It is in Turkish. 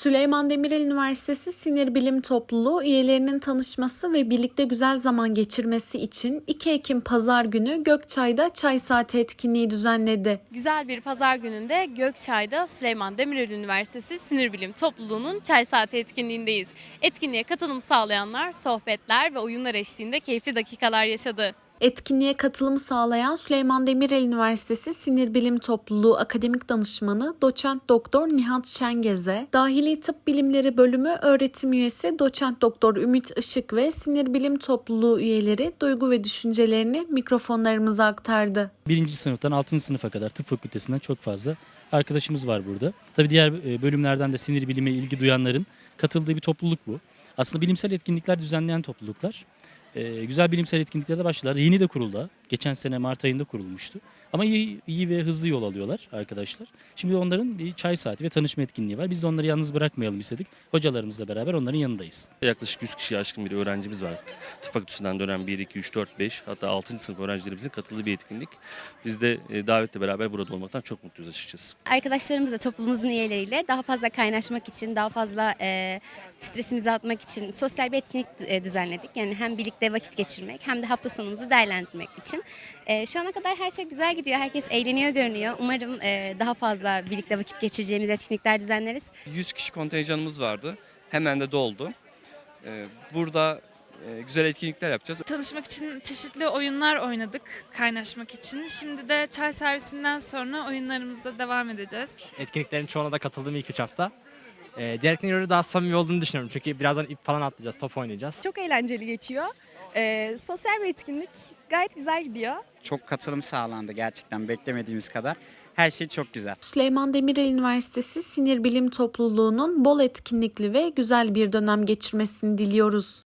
Süleyman Demirel Üniversitesi Sinir Bilim Topluluğu üyelerinin tanışması ve birlikte güzel zaman geçirmesi için 2 Ekim Pazar günü Gökçay'da çay saati etkinliği düzenledi. Güzel bir pazar gününde Gökçay'da Süleyman Demirel Üniversitesi Sinir Bilim Topluluğu'nun çay saati etkinliğindeyiz. Etkinliğe katılım sağlayanlar sohbetler ve oyunlar eşliğinde keyifli dakikalar yaşadı. Etkinliğe katılım sağlayan Süleyman Demirel Üniversitesi Sinir Bilim Topluluğu Akademik Danışmanı Doçent Doktor Nihat Şengez'e, Dahili Tıp Bilimleri Bölümü öğretim üyesi Doçent Doktor Ümit Işık ve Sinir Bilim Topluluğu üyeleri duygu ve düşüncelerini mikrofonlarımıza aktardı. Birinci sınıftan 6. sınıfa kadar tıp fakültesinden çok fazla arkadaşımız var burada. Tabii diğer e, bölümlerden de sinir bilime ilgi duyanların katıldığı bir topluluk bu. Aslında bilimsel etkinlikler düzenleyen topluluklar. E, güzel bilimsel etkinlikler de başladılar. Yeni de kuruldu. Geçen sene Mart ayında kurulmuştu. Ama iyi, iyi ve hızlı yol alıyorlar arkadaşlar. Şimdi onların bir çay saati ve tanışma etkinliği var. Biz de onları yalnız bırakmayalım istedik. Hocalarımızla beraber onların yanındayız. Yaklaşık 100 kişiye aşkın bir öğrencimiz var. Tıp fakültesinden dönen 1, 2, 3, 4, 5 hatta 6. sınıf öğrencilerimizin katıldığı bir etkinlik. Biz de e, davetle beraber burada olmaktan çok mutluyuz açıkçası. arkadaşlarımızla, toplumumuzun üyeleriyle daha fazla kaynaşmak için, daha fazla e, stresimizi atmak için sosyal bir etkinlik e, düzenledik. Yani hem birlikte vakit geçirmek hem de hafta sonumuzu değerlendirmek için. E, şu ana kadar her şey güzel gidiyor. Herkes eğleniyor görünüyor. Umarım e, daha fazla birlikte vakit geçireceğimiz etkinlikler düzenleriz. 100 kişi kontenjanımız vardı. Hemen de doldu. Ee, Burada e, güzel etkinlikler yapacağız. Tanışmak için çeşitli oyunlar oynadık, kaynaşmak için. Şimdi de çay servisinden sonra oyunlarımıza devam edeceğiz. Etkinliklerin çoğuna da katıldım ilk 3 hafta. Ee, diğer etkinliklere daha samimi olduğunu düşünüyorum. Çünkü birazdan ip falan atlayacağız, top oynayacağız. Çok eğlenceli geçiyor. Ee, sosyal bir etkinlik gayet güzel gidiyor. Çok katılım sağlandı gerçekten beklemediğimiz kadar. Her şey çok güzel. Süleyman Demirel Üniversitesi Sinir Bilim Topluluğu'nun bol etkinlikli ve güzel bir dönem geçirmesini diliyoruz.